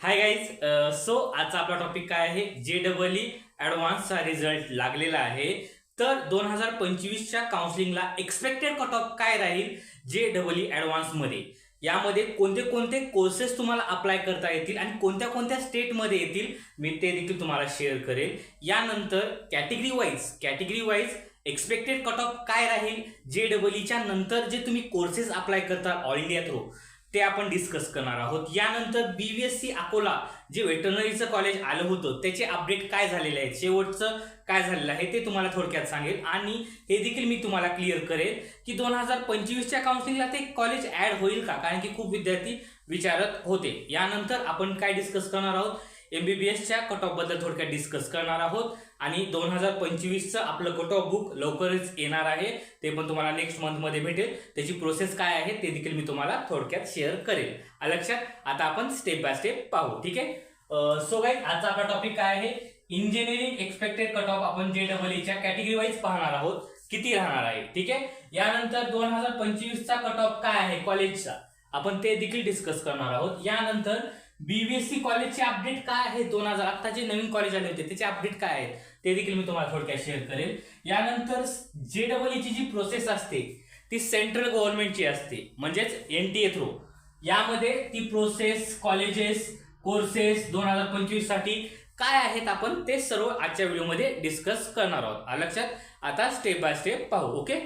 Hi guys so आजचा आपला topic काय आहे? जे डबल ई ॲडव्हान्सचा रिझल्ट लागलेला आहे. तर दोन हजार पंचवीसच्या काउन्सिलिंगला एक्सपेक्टेड कट ऑफ काय राहील? जे डबल ई ॲडव्हान्समध्ये यामध्ये कोणते कोणते कोर्सेस तुम्हाला अप्लाय करता येतील आणि कोणत्या कोणत्या स्टेटमध्ये येतील? मी ते देखील तुम्हाला शेअर करेल. यानंतर category wise category wise expected cut off काय राहील? जे डबल ईच्या नंतर जे तुम्ही कोर्सेस अप्लाय करता ऑल इंडिया थ्रू ते आपण डिस्कस करणार आहोत. यानंतर B V S C Akola जे वेटरनरीचं कॉलेज आलं होतं त्याचे अपडेट काय झालेले आहेत? शेवटचं काय झालेलं आहे ते तुम्हाला थोडक्यात सांगेल. आणि हे देखील मी तुम्हाला क्लिअर करेल की दोन हजार पंचवीसच्या काउन्सिलिंगला ते कॉलेज ॲड होईल का? कारण की खूप विद्यार्थी विचारत होते. यानंतर आपण काय डिस्कस करणार आहोत? एम बी बी एसच्या कट ऑफबद्दल थोडक्यात डिस्कस करणार आहोत. आणि दोन हजार पंचवीसचं आपलं कट ऑफ बुक लवकरच येणार आहे. ते पण तुम्हाला नेक्स्ट मंथमध्ये भेटेल. त्याची प्रोसेस काय आहे ते देखील मी तुम्हाला थोडक्यात शेअर करेल. लक्षात? आता आपण स्टेप बाय स्टेप पाहू ठीक आहे? सो गाईज आजचा आपला टॉपिक काय आहे? इंजिनिअरिंग एक्सपेक्टेड कट ऑफ आपण जे डबल ईच्या कॅटेगरी वाईज पाहणार आहोत. किती राहणार आहे ठीक आहे? यानंतर दोन हजार पंचवीसचा कट ऑफ काय आहे? कॉलेजचा आपण ते देखील डिस्कस करणार आहोत. यानंतर बीबीएससी कॉलेजचे अपडेट काय आहे दोन हजार आता जे नवीन कॉलेज आले होते त्याचे अपडेट काय आहेत? ते देखील मी तुम्हाला थोडक्यात शेअर करेल. यानंतर जे डबल ईची जी प्रोसेस असते ती सेंट्रल गव्हर्नमेंटची असते म्हणजेच एन टी ए थ्रू यामध्ये ती प्रोसेस कॉलेजेस कोर्सेस दोन हजार पंचवीससाठी काय आहेत आपण ते सर्व आजच्या व्हिडिओमध्ये डिस्कस करणार आहोत. लक्षात? आता स्टेप बाय स्टेप पाहू ओके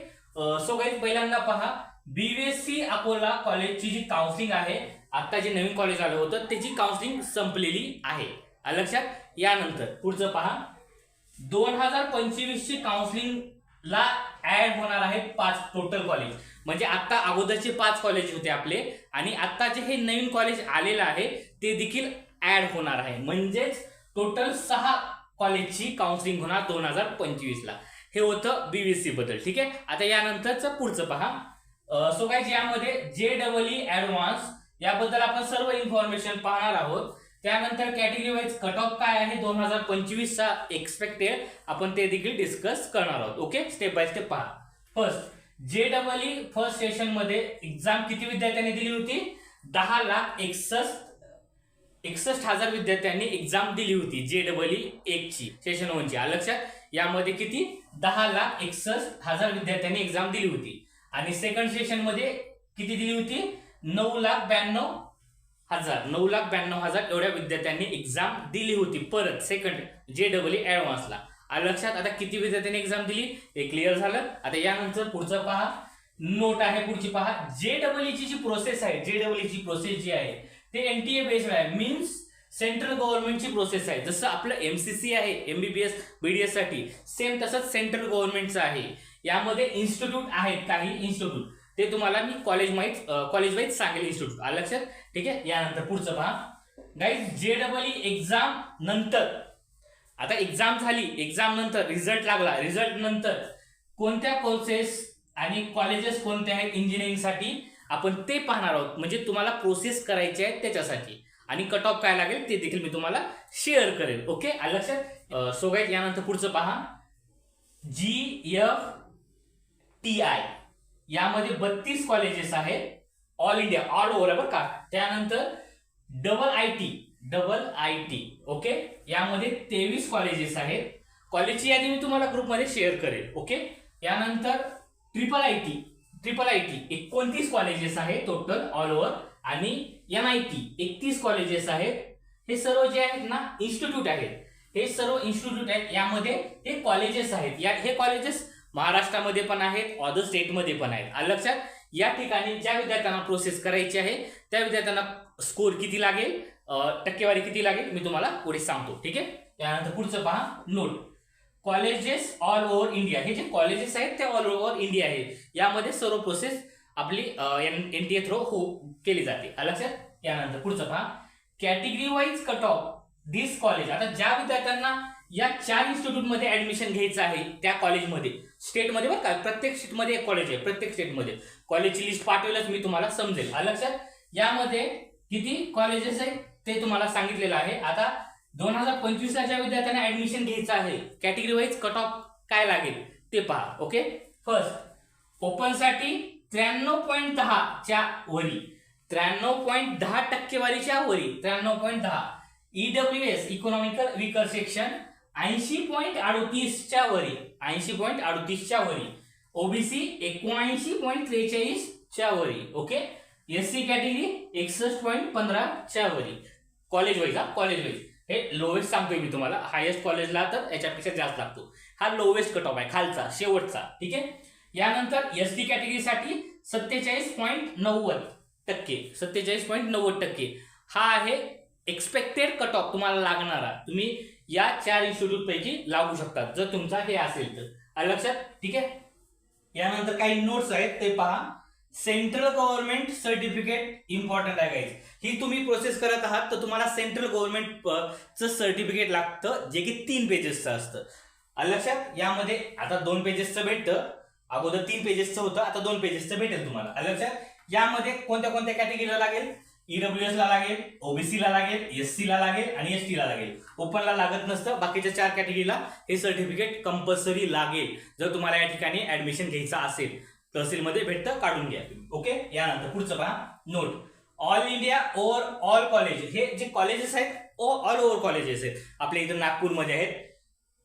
सो गाईज पहिल्यांदा पहा बीबीएससी अकोला कॉलेजची जी काउन्सिलिंग आहे आता जे नवीन कॉलेज आलं होतं त्याची काउन्सिलिंग संपलेली आहे. लक्षात यानंतर पुढचं पहा. दोन हजार पंचवीसची काउन्सिलिंगला ऍड होणार आहे पाच टोटल कॉलेज म्हणजे आता अगोदरचे पाच कॉलेज होते आपले आणि आता जे हे नवीन कॉलेज आलेलं आहे ते देखील ऍड होणार आहे. म्हणजेच टोटल सहा कॉलेजची काउन्सिलिंग होणार दोन हजार पंचवीसला. हे होतं बीबीसी बद्दल ठीक आहे? आता यानंतरचं पुढचं पहा. सो काय यामध्ये जे डबल ई ऍडव्हान्स याबद्दल आपण सर्व इन्फॉर्मेशन पाहणार आहोत. त्यानंतर कॅटेगरी वाईज कट ऑफ काय आहे? दोन हजार पंचवीसचा एक्सपेक्टेड आपण ते देखील डिस्कस करणार आहोत. ओके स्टेप बाय स्टेप पहा. First J double E first सेशनमध्ये एक्झाम किती विद्यार्थ्यांनी दिली होती? दहा लाख एकसष्ट एकसष्ट हजार विद्यार्थ्यांनी एक्झाम दिली होती जे डबल ई एकची सेशन वनची लक्षात? यामध्ये किती? दहा लाख एकसष्ट हजार विद्यार्थ्यांनी एक्झाम दिली होती. आणि सेकंड सेशनमध्ये किती दिली होती? नऊ लाख ब्याण्णव हजार. नऊ लाख ब्याण्णव हजार एवढ्या विद्यार्थ्यांनी एक्झाम दिली होती. परत सेकंड जे डबल ऍडव्हान्सला लक्षात? आता किती विद्यार्थ्यांनी एक्झाम दिली? हे क्लिअर झालं. आता यानंतर पुढचं पहा. नोट आहे पुढची पहा. जे डबल ची जी प्रोसेस आहे जे डबल ची प्रोसेस जी आहे ते एनटीए बेस्ड आहे. मीन्स सेंट्रल गव्हर्नमेंटची प्रोसेस आहे. जसं आपलं एमसीसी आहे एमबीबीएस बीडीएससाठी. सेम तसंच सेंट्रल गव्हर्नमेंटचं आहे. यामध्ये इन्स्टिट्यूट आहेत काही इन्स्टिट्यूट ते तुम्हाला मी कॉलेज माहीत कॉलेज वाईज सांगेल इन्स्टिट्यूट आलं लक्षात? ठीक आहे? यानंतर पुढचं पहा. गाईज जे डबल ई एक्झाम नंतर. आता एक्झाम झाली. एक्झाम नंतर रिझल्ट लागला. रिझल्ट नंतर कोणत्या कोर्सेस आणि कॉलेजेस कोणते आहेत इंजिनिअरिंगसाठी आपण ते पाहणार आहोत. म्हणजे तुम्हाला प्रोसेस करायचे आहे त्याच्यासाठी. आणि कट ऑफ काय लागेल ते देखील मी तुम्हाला शेअर करेल. ओके आलं लक्षात? सो गाईज यानंतर पुढचं पहा. जी एफ टी आय यामध्ये बत्तीस कॉलेजेस आहेत. ऑल इंडिया ऑल ओव्हर बरं का? त्यानंतर double I T double I T okay यामध्ये तेवीस कॉलेजेस आहेत. कॉलेजची यादी मी तुम्हाला ग्रुपमध्ये शेअर करेल ओके यानंतर triple I T triple I T एकोणतीस कॉलेजेस आहेत टोटल ऑल ओव्हर आणि एन आय टी एकतीस कॉलेजेस आहेत. हे सर्व जे आहेत ना इन्स्टिट्यूट आहेत. हे सर्व इन्स्टिट्यूट आहेत. यामध्ये हे कॉलेजेस आहेत. या हे कॉलेजेस महाराष्ट्रामध्ये पण आहेत ऑदर स्टेटमध्ये पण आहेत. आलं लक्षात या ठिकाणी ज्या विद्यार्थ्यांना प्रोसेस करायची आहे त्या विद्यार्थ्यांना स्कोर किती लागेल टक्केवारी किती लागेल मी तुम्हाला पुढे सांगतो ठीक आहे? त्यानंतर पुढचं पहा note colleges all over India हे जे कॉलेजेस आहेत ते ऑल ओव्हर इंडिया आहे. यामध्ये सर्व प्रोसेस आपली एन टी ए थ्रो हो केली जाते. आलं लक्षात यानंतर पुढचं पहा. Category wise cut off this college आता ज्या विद्यार्थ्यांना या चार इन्स्टिट्यूटमध्ये ऍडमिशन घ्यायचं आहे त्या कॉलेजमध्ये स्टेटमध्ये बरं का प्रत्येक स्टेटमध्ये एक कॉलेज आहे प्रत्येक स्टेटमध्ये कॉलेजची लिस्ट पाठवलंच मी तुम्हाला समजेल. लक्षात? यामध्ये किती कॉलेजेस आहेत ते तुम्हाला सांगितलेलं आहे. आता दोन हजार पंचवीसला ज्या विद्यार्थ्यांना ऍडमिशन घ्यायचं आहे कॅटेगरी वाईज कट ऑफ काय लागेल ते पहा ओके फर्स्ट ओपनसाठी त्र्याण्णव पॉईंट दहाच्या वरी. त्र्याण्णव पॉईंट दहा टक्केवारीच्या वरी. त्र्याण्णव पॉईंट दहा. E W S economical weaker section ऐंशी पॉईंट अडतीसच्या वरी ऐंशी पॉईंट अडतीसच्या वरी ओबीसी एकोणऐंशी पॉईंट त्रेचाळीसच्या वरी ओके एस सी कॅटेगरी एकसष्ट पॉईंट पंधराच्या वरी. कॉलेज वाईज हा? कॉलेज वाईज हे लोवेस्ट सांगतोय मी तुम्हाला. हायेस्ट कॉलेजला तर याच्यापेक्षा जास्त लागतो. हा लोवेस्ट कट ऑफ आहे खालचा शेवटचा ठीक आहे? यानंतर एस डी कॅटेगरीसाठी सत्तेचाळीस पॉईंट नव्वद टक्के सत्तेचाळीस पॉईंट नव्वद टक्के. हा आहे एक्सपेक्टेड कट ऑफ तुम्हाला लागणारा. तुम्ही या चार इन्स्टिट्यूट पैकी लागू शकतात जर तुमचा हे असेल तर. आलं लक्षात ठीक आहे? यानंतर काही नोट्स आहेत ते पहा. सेंट्रल गव्हर्नमेंट सर्टिफिकेट इम्पॉर्टंट आहे गाईज ही तुम्ही प्रोसेस करत आहात तर तुम्हाला सेंट्रल गव्हर्नमेंटचं सर्टिफिकेट लागतं जे की तीन पेजेसचं असतं. आलं लक्षात यामध्ये आता दोन पेजेसचं भेटतं. अगोदर तीन पेजेसचं होतं आता दोन पेजेसचं भेटेल तुम्हाला. आलं लक्षात यामध्ये कोणत्या कोणत्या कॅटेगरीला लागेल? ईडब्ल्यू ला लागेल ओबीसी ला लागेल एस ला लागेल आणि एस ला लागेल. ओपनला लागत नसतं. बाकीच्या चार कॅटेगरीला हे सर्टिफिकेट कंपल्सरी लागेल. जर तुम्हाला या ठिकाणी ऍडमिशन घ्यायचं असेल तहसीलमध्ये भेटतं काढून घ्या ओके यानंतर पुढचं पहा. Note all India overall college हे जे कॉलेजेस आहेत ऑल ओव्हर कॉलेजेस आहेत. आपल्या इथं नागपूरमध्ये आहेत.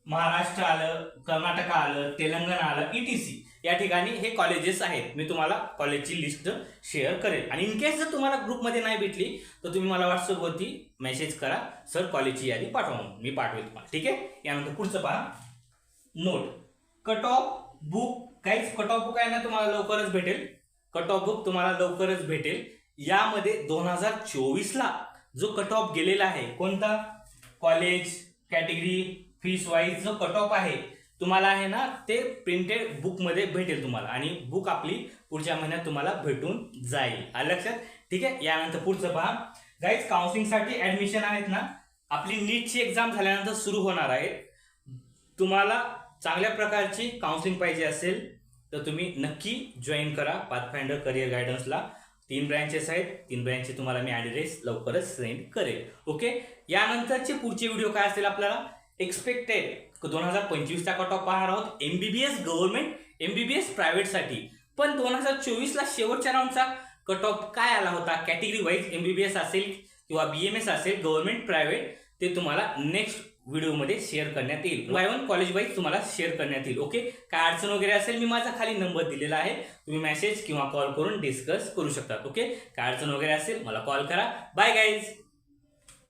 महाराष्ट्र आलं कर्नाटक आलं तेलंगणा आलं ईटीसी या ठिकाणी हे कॉलेजेस आहेत. मी तुम्हाला कॉलेजची लिस्ट शेअर करेल. आणि इन केस जर तुम्हाला ग्रुपमध्ये नाही भेटली तर तुम्ही मला व्हॉट्सअपवरती मेसेज करा. सर कॉलेजची यादी पाठवा. मी पाठवेल तुम्हाला. ठीक आहे? यानंतर पुढचं पहा. नोट कट ऑफ बुक काहीच कट ऑफ बुक आहे ना तुम्हाला लवकरच भेटेल. कट ऑफ बुक तुम्हाला लवकरच भेटेल. यामध्ये दोन हजार चोवीसला जो कट ऑफ गेलेला आहे कोणता? कॉलेज कॅटेगरी फीस वाईज जो कट ऑफ आहे तुम्हाला आहे ना ते प्रिंटेड बुकमध्ये भेटेल तुम्हाला. आणि बुक आपली पुढच्या महिन्यात तुम्हाला भेटून जाईल. आलं लक्षात? ठीक आहे? यानंतर पुढचं पहा. गाईज काउन्सिलिंगसाठी ऍडमिशन आहेत ना आपली नीटची एक्झाम झाल्यानंतर सुरू होणार आहे तुम्हाला चांगल्या प्रकारची काउन्सिलिंग पाहिजे असेल तर तुम्ही नक्की जॉईन करा. पाथफाइंडर करिअर गायडन्सला तीन ब्रँचेस आहेत. तीन ब्रँचचे तुम्हाला मी ॲड्रेस लवकरच सेंड करेल. ओके यानंतरचे पुढचे व्हिडिओ काय असतील आपल्याला? एक्सपेक्टेड दोन हजार पंचवीसचा कट ऑफ पाहणार आहोत. एमबीबीएस गव्हर्नमेंट एमबीबीएस प्रायव्हेटसाठी पण दोन हजार चोवीसला शेवटच्या राऊंडचा कट ऑफ काय आला होता? कॅटेगरी वाईज एमबीबीएस असेल किंवा बी एम एस असेल गव्हर्नमेंट प्रायव्हेट ते तुम्हाला नेक्स्ट व्हिडिओमध्ये शेअर करण्यात येईल. वाय वन कॉलेज वाईज तुम्हाला शेअर करण्यात येईल. ओके काय अडचण वगैरे असेल मी माझा खाली नंबर दिलेला आहे. तुम्ही मेसेज किंवा कॉल करून डिस्कस करू शकतात ओके काय अडचण वगैरे असेल मला कॉल करा. Bye guys